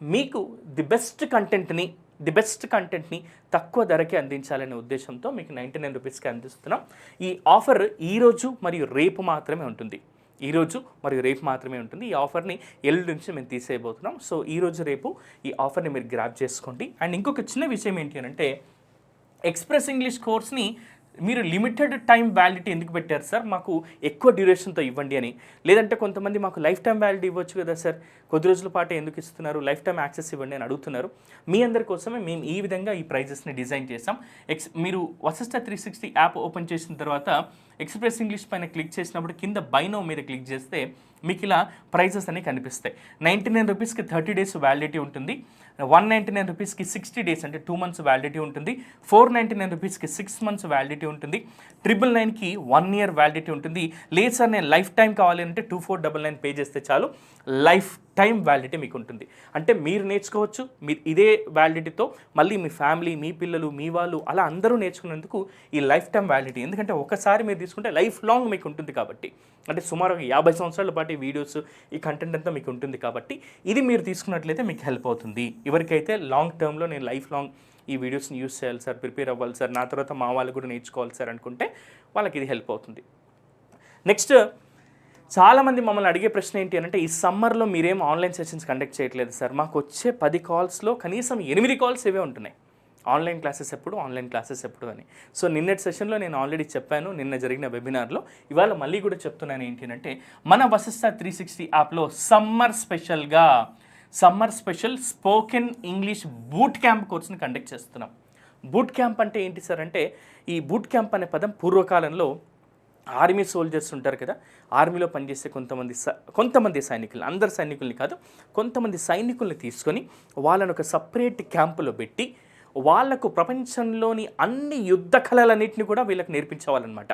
మీకు ది బెస్ట్ కంటెంట్ని ది బెస్ట్ కంటెంట్ని తక్కువ ధరకే అందించాలనే ఉద్దేశంతో మీకు నైంటీ నైన్ రూపీస్కి అందిస్తున్నాం. ఈ ఆఫర్ ఈరోజు మరియు రేపు మాత్రమే ఉంటుంది. ఈరోజు మరియు రేపు మాత్రమే ఉంటుంది. ఈ ఆఫర్ని ఎల్లుండి నుంచి మేము తీసేయబోతున్నాం. సో ఈరోజు రేపు ఈ ఆఫర్ని మీరు గ్రాప్ చేసుకోండి. అండ్ ఇంకొక చిన్న విషయం ఏంటి అని అంటే ఎక్స్ప్రెస్ ఇంగ్లీష్ కోర్స్ని మీరు లిమిటెడ్ టైం వ్యాలిడిటీ ఎందుకు పెట్టారు సార్ మాకు ఎక్కువ డ్యూరేషన్తో ఇవ్వండి అని. లేదంటే కొంతమంది మాకు లైఫ్ టైం వ్యాలిడిటీ ఇవ్వచ్చు కదా సార్ కొద్ది రోజుల పాటు ఎందుకు ఇస్తున్నారు? లైఫ్ టైం యాక్సెస్ ఇవ్వండి అని అడుగుతున్నారు. మీ అందరి కోసమే మేము ఈ విధంగా ఈ ప్రైజెస్ని డిజైన్ చేసాం ఎక్స్ మీరు Vasishta three sixty app open చేసిన తర్వాత ఎక్స్ప్రెస్ ఇంగ్లీష్ పైన క్లిక్ చేసినప్పుడు కింద బైనో మీద క్లిక్ చేస్తే మీకు ఇలా ప్రైజెస్ అనేవి కనిపిస్తాయి. నైంటీ నైన్ రూపీస్కి థర్టీ డేస్ వ్యాలిడిటీ ఉంటుంది. వన్ నైంటీ నైన్ రూపీస్కి సిక్స్టీ డేస్ అంటే టూ మంత్స్ వ్యాలిడిటీ ఉంటుంది. ఫోర్ నైంటీ నైన్ రూపీస్కి సిక్స్ మంత్స్ వ్యాలిడిటీ ఉంటుంది. ట్రిపుల్ నైన్కి వన్ ఇయర్ వ్యాలిడిటీ ఉంటుంది. లేదు సార్ నేను లైఫ్ టైం కావాలి అంటే two four double nine pay చేస్తే చాలు. లైఫ్ టైం వ్యాలిడిటీ మీకు ఉంటుంది అంటే మీరు నేర్చుకోవచ్చు మీ ఇదే వ్యాలిడిటీతో మళ్ళీ మీ ఫ్యామిలీ మీ పిల్లలు మీ వాళ్ళు అలా అందరూ నేర్చుకునేందుకు ఈ లైఫ్ టైం వ్యాలిడిటీ ఎందుకంటే ఒకసారి మీరు తీసుకుంటే లైఫ్ లాంగ్ మీకు ఉంటుంది కాబట్టి. అంటే సుమారు ఒక యాభై సంవత్సరాల పాటు ఈ వీడియోస్ ఈ కంటెంట్ అంతా మీకు ఉంటుంది కాబట్టి ఇది మీరు తీసుకున్నట్లయితే మీకు హెల్ప్ అవుతుంది. ఎవరికైతే లాంగ్ టర్మ్లో నేను లైఫ్ లాంగ్ ఈ వీడియోస్ని యూస్ చేయాలి సార్ ప్రిపేర్ అవ్వాలి సార్ నా తర్వాత మా వాళ్ళు కూడా నేర్చుకోవాలి సార్ అనుకుంటే వాళ్ళకి ఇది హెల్ప్ అవుతుంది. నెక్స్ట్ చాలామంది మమ్మల్ని అడిగే ప్రశ్న ఏంటి అంటే ఈ సమ్మర్లో మీరేం ఆన్లైన్ సెషన్స్ కండక్ట్ చేయట్లేదు సార్. మాకు వచ్చే పది కాల్స్లో కనీసం ఎనిమిది కాల్స్ ఇవే ఉంటున్నాయి. ఆన్లైన్ క్లాసెస్ ఎప్పుడు ఆన్లైన్ క్లాసెస్ ఎప్పుడు అని. సో నిన్నటి సెషన్లో నేను ఆల్రెడీ చెప్పాను నిన్న జరిగిన వెబినార్లో. ఇవాళ మళ్ళీ కూడా చెప్తున్నాను ఏంటి అంటే మన వసస్తా త్రీ సిక్స్టీ యాప్లో సమ్మర్ స్పెషల్గా summer special spoken English boot camp కోర్స్ని conduct చేస్తున్నాం. బూట్ క్యాంప్ అంటే ఏంటి సార్ అంటే ఈ బూట్ క్యాంప్ అనే పదం పూర్వకాలంలో ఆర్మీ సోల్జర్స్ ఉంటారు కదా ఆర్మీలో పనిచేసే కొంతమంది స కొంతమంది సైనికులు అందరు సైనికుల్ని కాదు కొంతమంది సైనికుల్ని తీసుకొని వాళ్ళని ఒక సపరేట్ క్యాంపులో పెట్టి వాళ్ళకు ప్రపంచంలోని అన్ని యుద్ధ కళలన్నింటినీ కూడా వీళ్ళకి నేర్పించేవాళ్ళనమాట.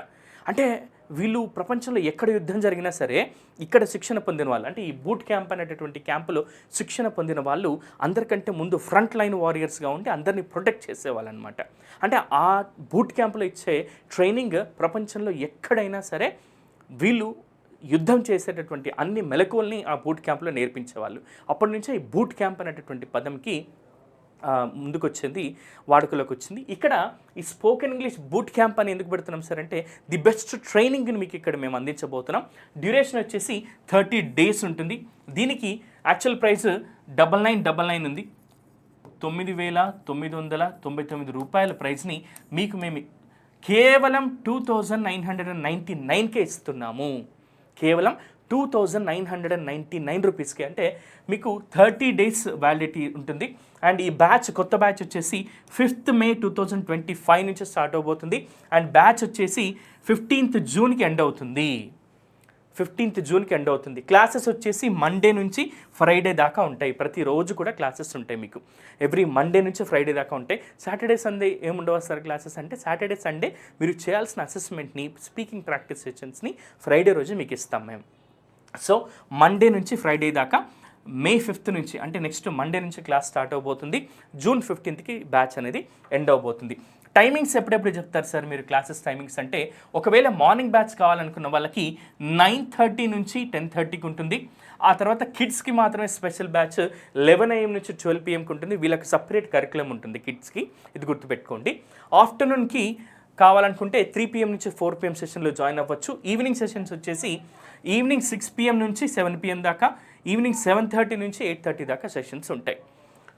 అంటే వీళ్ళు ప్రపంచంలో ఎక్కడ యుద్ధం జరిగినా సరే ఇక్కడ శిక్షణ పొందిన వాళ్ళు అంటే ఈ బూట్ క్యాంప్ అనేటటువంటి క్యాంపులో శిక్షణ పొందిన వాళ్ళు అందరికంటే ముందు ఫ్రంట్ లైన్ వారియర్స్గా ఉండి అందరినీ ప్రొటెక్ట్ చేసేవాళ్ళు అనమాట అంటే ఆ బూట్ క్యాంపులో ఇచ్చే ట్రైనింగ్ ప్రపంచంలో ఎక్కడైనా సరే వీళ్ళు యుద్ధం చేసేటటువంటి అన్ని మెలకువల్ని ఆ బూట్ క్యాంప్లో నేర్పించేవాళ్ళు. అప్పటి నుంచే ఈ బూట్ క్యాంప్ అనేటటువంటి పదంకి ముందుకు వచ్చింది వాడుకలోకి వచ్చింది ఇక్కడ ఈ స్పోకెన్ ఇంగ్లీష్ బూట్ క్యాంప్ అని ఎందుకు పెడుతున్నాం సార్ అంటే ది బెస్ట్ ట్రైనింగ్ని మీకు ఇక్కడ మేము అందించబోతున్నాం. డ్యూరేషన్ వచ్చేసి థర్టీ డేస్ ఉంటుంది. దీనికి actual price double nine double nine ఉంది. తొమ్మిది వేల తొమ్మిది వందల తొంభై తొమ్మిది రూపాయల ప్రైస్ని మీకు మేము కేవలం two thousand nine hundred and ninety నైన్కే ఇస్తున్నాము. కేవలం two thousand nine hundred and ninety nine రూపీస్కి అంటే మీకు థర్టీ డేస్ వ్యాలిడిటీ ఉంటుంది. అండ్ ఈ బ్యాచ్ కొత్త బ్యాచ్ వచ్చేసి fifth May two thousand twenty five నుంచి స్టార్ట్ అవబోతుంది. అండ్ బ్యాచ్ వచ్చేసి ఫిఫ్టీన్త్ జూన్కి ఎండ్ అవుతుంది. ఫిఫ్టీన్త్ జూన్కి ఎండ్ అవుతుంది. క్లాసెస్ వచ్చేసి మండే నుంచి ఫ్రైడే దాకా ఉంటాయి. ప్రతిరోజు కూడా క్లాసెస్ ఉంటాయి మీకు. ఎవ్రీ మండే నుంచి ఫ్రైడే దాకా ఉంటాయి. సాటర్డే సండే ఏముండవు సార్ క్లాసెస్ అంటే? సాటర్డే సండే మీరు చేయాల్సిన అసెస్మెంట్ని స్పీకింగ్ ప్రాక్టీస్ సెషన్స్ని ఫ్రైడే రోజు మీకు ఇస్తాం మేము. సో మండే నుంచి ఫ్రైడే దాకా మే ఫిఫ్త్ నుంచి అంటే నెక్స్ట్ మండే నుంచి క్లాస్ స్టార్ట్ అవబోతుంది. జూన్ ఫిఫ్టీన్త్కి బ్యాచ్ అనేది ఎండ్ అవబోతుంది. టైమింగ్స్ ఎప్పుడెప్పుడు చెప్తారు సార్ మీరు క్లాసెస్ టైమింగ్స్ అంటే ఒకవేళ మార్నింగ్ బ్యాచ్ కావాలనుకున్న వాళ్ళకి నైన్ థర్టీ నుంచి టెన్ థర్టీకి ఉంటుంది. ఆ తర్వాత కిడ్స్కి మాత్రమే స్పెషల్ బ్యాచ్ లెవెన్ ఏఎం నుంచి ట్వెల్వ్ పిఎంకి ఉంటుంది. వీళ్ళకి సపరేట్ కరికులం ఉంటుంది కిడ్స్కి ఇది గుర్తుపెట్టుకోండి. ఆఫ్టర్నూన్కి కావాలనుకుంటే త్రీ పిఎం నుంచి ఫోర్ పిఎం సెషన్లో జాయిన్ అవ్వచ్చు. ఈవినింగ్ సెషన్స్ వచ్చేసి ఈవినింగ్ సిక్స్ పిఎం నుంచి సెవెన్ పిఎం దాకా ఈవినింగ్ సెవెన్ థర్టీ నుంచి ఎయిట్ థర్టీ దాకా సెషన్స్ ఉంటాయి.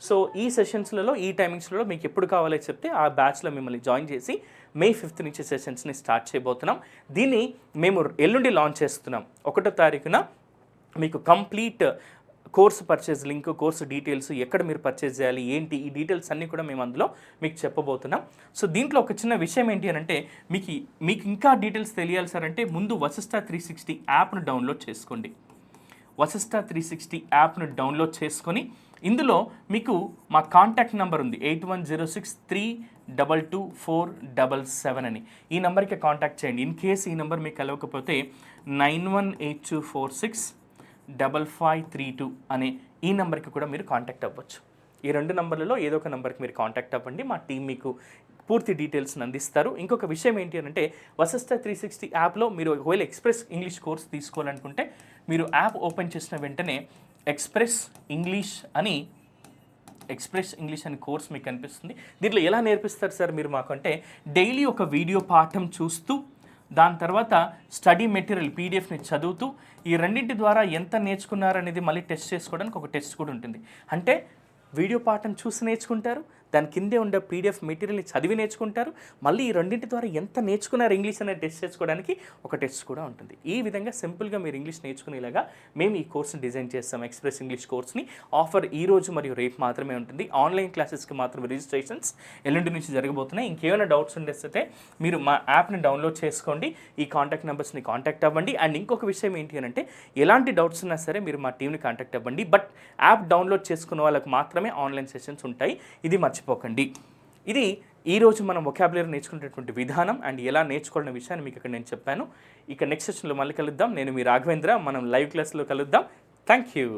సో ఈ సెషన్స్లలో ఈ టైమింగ్స్లలో మీకు ఎప్పుడు కావాలో చెప్తే ఆ బ్యాచ్లో మిమ్మల్ని జాయిన్ చేసి మే ఫిఫ్త్ నుంచి సెషన్స్ని స్టార్ట్ చేయబోతున్నాం. దీన్ని మేము ఎల్లుండి లాంచ్ చేస్తున్నాం. ఒకటో తారీఖున మీకు complete course purchase link course details ఎక్కడ మీరు పర్చేజ్ చేయాలి ఏంటి ఈ డీటెయిల్స్ అన్నీ కూడా మేము అందులో మీకు చెప్పబోతున్నాం. సో దీంట్లో ఒక చిన్న విషయం ఏంటి అని అంటే మీకు మీకు ఇంకా డీటెయిల్స్ తెలియాలి సార్ అంటే ముందు వసిష్ట త్రీ సిక్స్టీ యాప్ను డౌన్లోడ్ చేసుకోండి. వసిష్ట త్రీ సిక్స్టీ యాప్ను డౌన్లోడ్ చేసుకొని ఇందులో మీకు మా కాంటాక్ట్ నెంబర్ ఉంది eight one zero six three double two four double seven అని. ఈ నెంబర్కి కాంటాక్ట్ చేయండి. ఇన్ కేస్ ఈ నెంబర్ మీకు కలవకపోతే nine one eight two four six double five three two అనే ఈ నెంబర్కి కూడా మీరు కాంటాక్ట్ అవ్వచ్చు. ఈ రెండు నెంబర్లలో ఏదో ఒక నెంబర్కి మీరు కాంటాక్ట్ అవ్వండి. మా టీం మీకు పూర్తి డీటెయిల్స్ని అందిస్తారు. ఇంకొక విషయం ఏంటి అని అంటే వసస్త త్రీ సిక్స్టీ యాప్లో మీరు ఒకవేళ ఎక్స్ప్రెస్ ఇంగ్లీష్ కోర్స్ తీసుకోవాలనుకుంటే మీరు యాప్ ఓపెన్ చేసిన వెంటనే ఎక్స్ప్రెస్ ఇంగ్లీష్ అని ఎక్స్ప్రెస్ ఇంగ్లీష్ అనే కోర్స్ మీకు కనిపిస్తుంది. దీంట్లో ఎలా నేర్పిస్తారు సార్ మీరు మాకు అంటే డైలీ ఒక వీడియో పాఠం చూస్తూ దాని తర్వాత స్టడీ మెటీరియల్ పీడిఎఫ్ని చదువుతూ ఈ రెండింటి ద్వారా ఎంత నేర్చుకున్నారనేది మళ్ళీ టెస్ట్ చేసుకోవడానికి ఒక టెస్ట్ కూడా ఉంటుంది. అంటే వీడియో పాఠం చూసి నేర్చుకుంటారు దాని కిందే ఉండే పీడిఎఫ్ మెటీరియల్ని చదివి నేర్చుకుంటారు. మళ్ళీ ఈ రెండింటి ద్వారా ఎంత నేర్చుకున్నారు ఇంగ్లీష్ అనేది టెస్ట్ చేసుకోవడానికి ఒక టెస్ట్ కూడా ఉంటుంది. ఈ విధంగా సింపుల్గా మీరు ఇంగ్లీష్ నేర్చుకునేలాగా మేము ఈ కోర్స్ని డిజైన్ చేస్తాం ఎక్స్ప్రెస్ ఇంగ్లీష్ కోర్స్ని. ఆఫర్ ఈ రోజు మరియు రేపు మాత్రమే ఉంటుంది. ఆన్లైన్ క్లాసెస్కి మాత్రమే రిజిస్ట్రేషన్స్ ఎల్లుండి నుంచి జరగబోతున్నాయి. ఇంకేమైనా డౌట్స్ ఉండేస్తే మీరు మా యాప్ని డౌన్లోడ్ చేసుకోండి. ఈ కాంటాక్ట్ నెంబర్స్ని కాంటాక్ట్ అవ్వండి. అండ్ ఇంకొక విషయం ఏంటి అని అంటే ఎలాంటి డౌట్స్ ఉన్నా సరే మీరు మా టీంని కాంటాక్ట్ అవ్వండి. బట్ యాప్ డౌన్లోడ్ చేసుకున్న వాళ్ళకి మాత్రమే ఆన్లైన్ సెషన్స్ ఉంటాయి. ఇది మర్చిపోకండి. ఇది ఈరోజు మనం ఒకాబులరీ నేర్చుకునేటువంటి విధానం అండ్ ఎలా నేర్చుకోవాలనే విషయాన్ని మీకు ఇక్కడ నేను చెప్పాను. ఇక నెక్స్ట్ సెషన్లో మళ్ళీ కలుద్దాం. నేను మీ రాఘవేంద్ర. మనం లైవ్ క్లాస్లో కలుద్దాం. Thank you